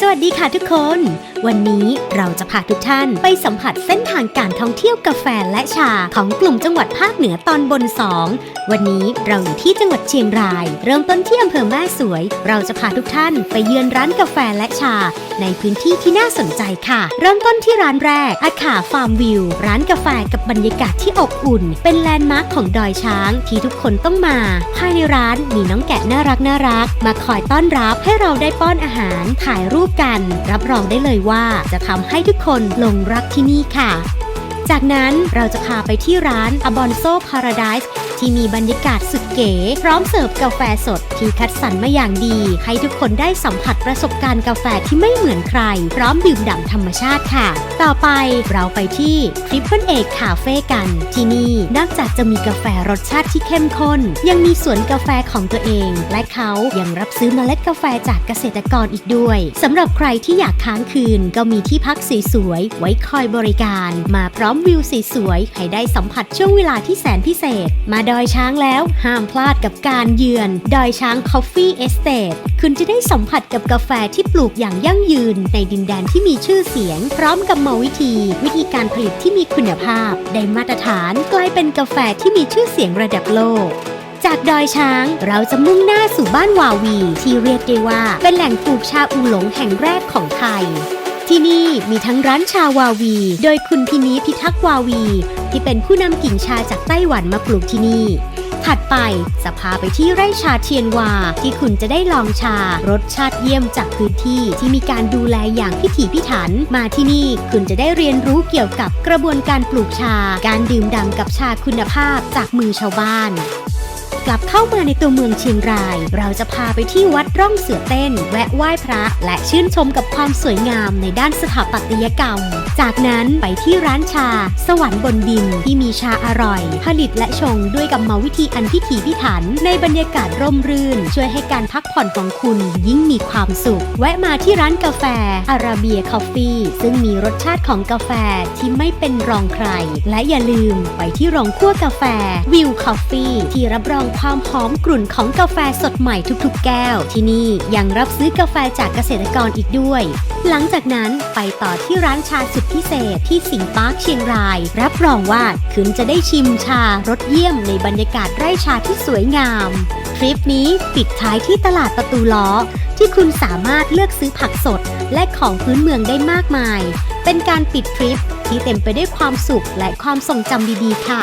สวัสดีค่ะทุกคน วันนี้เราจะพาทุกท่านไปสัมผัสเส้นทางการท่องเที่ยวกาแฟและชาของกลุ่มจังหวัดภาคเหนือตอนบน 2 วันนี้เราอยู่ที่จังหวัดเชียงราย เริ่มต้นที่อำเภอแม่สวย เราจะพาทุกท่านไปเยือนร้านกาแฟและชา ในพื้นที่ที่น่าสนใจค่ะ เริ่มต้นที่ร้านแรกอาขาฟาร์มวิวร้านกาแฟกับบรรยากาศที่อบอุ่น เป็นแลนด์มาร์คของดอยช้างที่ทุกคนต้องมา ภายในร้านมีน้องแกะน่ารักน่ารักมาคอยต้อนรับให้เราได้ป้อนอาหารถ่ายรูปกัน รับรองได้เลยว่าจะทำให้ทุกคนหลงรักที่นี่ค่ะ จากนั้นเราจะพาไปที่ร้านอบอนโซพาราไดส์ที่มีบรรยากาศสุดเก๋ พร้อมเสิร์ฟกาแฟสดที่คัดสรรมาอย่างดี ให้ทุกคนได้สัมผัสประสบการณ์กาแฟที่ไม่เหมือนใคร พร้อมดื่มด่ำธรรมชาติค่ะ ต่อไปเราไปที่ Triple A Cafe กัน ที่นี่นอกจากจะมีกาแฟรสชาติที่เข้มข้น ยังมีสวนกาแฟของตัวเอง และเขายังรับซื้อเมล็ดกาแฟจากเกษตรกรอีกด้วยสำหรับใครที่อยากค้างคืนก็มีที่พักสวยๆไว้คอยบริการ มาพร้อมวิวสวยๆให้ได้สัมผัสช่วงเวลาที่แสนพิเศษมาดอยช้างแล้วห้ามพลาดกับการเยือน ดอยช้าง Coffee Estate คุณจะได้สัมผัสกับกาแฟที่ปลูกอย่างยั่งยืน ในดินแดนที่มีชื่อเสียง พร้อมกับมวิธี วิธีการผลิตที่มีคุณภาพ ได้มาตรฐานกลายเป็นกาแฟที่มีชื่อเสียงระดับโลกจากดอยช้างเราจะมุ่งหน้าสู่บ้านวาวี ที่เรียกได้ว่าเป็นแหล่งปลูกชาอูหลงแห่งแรกของไทย ที่นี่มีทั้งร้านชาวาวี โดยคุณพินีพิทักษ์วาวี ที่เป็นผู้นำกิ่งชาจากไต้หวันมาปลูกที่นี่ ถัดไปจะพาไปที่ไร่ชาเทียนวา ที่คุณจะได้ลองชารสชาติเยี่ยมจากพื้นที่ที่มีการดูแลอย่างพิถีพิถัน มาที่นี่คุณจะได้เรียนรู้เกี่ยวกับกระบวนการปลูกชา การดื่มด่ำกับชาคุณภาพจากมือชาวบ้าน กลับเข้ามาในตัวเมืองเชียงราย เราจะพาไปที่วัดร่องเสือเต้น แวะไหว้พระ และชื่นชมกับความสวยงามในด้านสถาปัตยกรรม จากนั้นไปที่ร้านชา สวรรค์บนดินที่มีชาอร่อย ผลิตและชงด้วยกรรมวิธีอันพิถีพิถัน ในบรรยากาศร่มรื่น ช่วยให้การพักผ่อนของคุณยิ่งมีความสุข แวะมาที่ร้านกาแฟอาราเบียคอฟฟี่ซึ่งมีรสชาติของกาแฟที่ไม่เป็นรองใคร และอย่าลืมไปที่โรงคั่วกาแฟวิวคอฟฟี่ที่รับรองความหอมกลุ่นของกาแฟสดใหม่ทุกๆ แก้ว ที่นี่ยังรับซื้อกาแฟจากเกษตรกรอีกด้วย หลังจากนั้นไปต่อที่ร้านชาสุดพิเศษที่สิงปาร์คเชียงราย รับรองว่าคุณจะได้ชิมชารสเยี่ยมในบรรยากาศไร่ชาที่สวยงาม ทริปนี้ปิดท้ายที่ตลาดประตูล้อ ที่คุณสามารถเลือกซื้อผักสด และของพื้นเมืองได้มากมาย เป็นการปิดทริปที่เต็มไปด้วยความสุขและความทรงจำดีๆค่ะ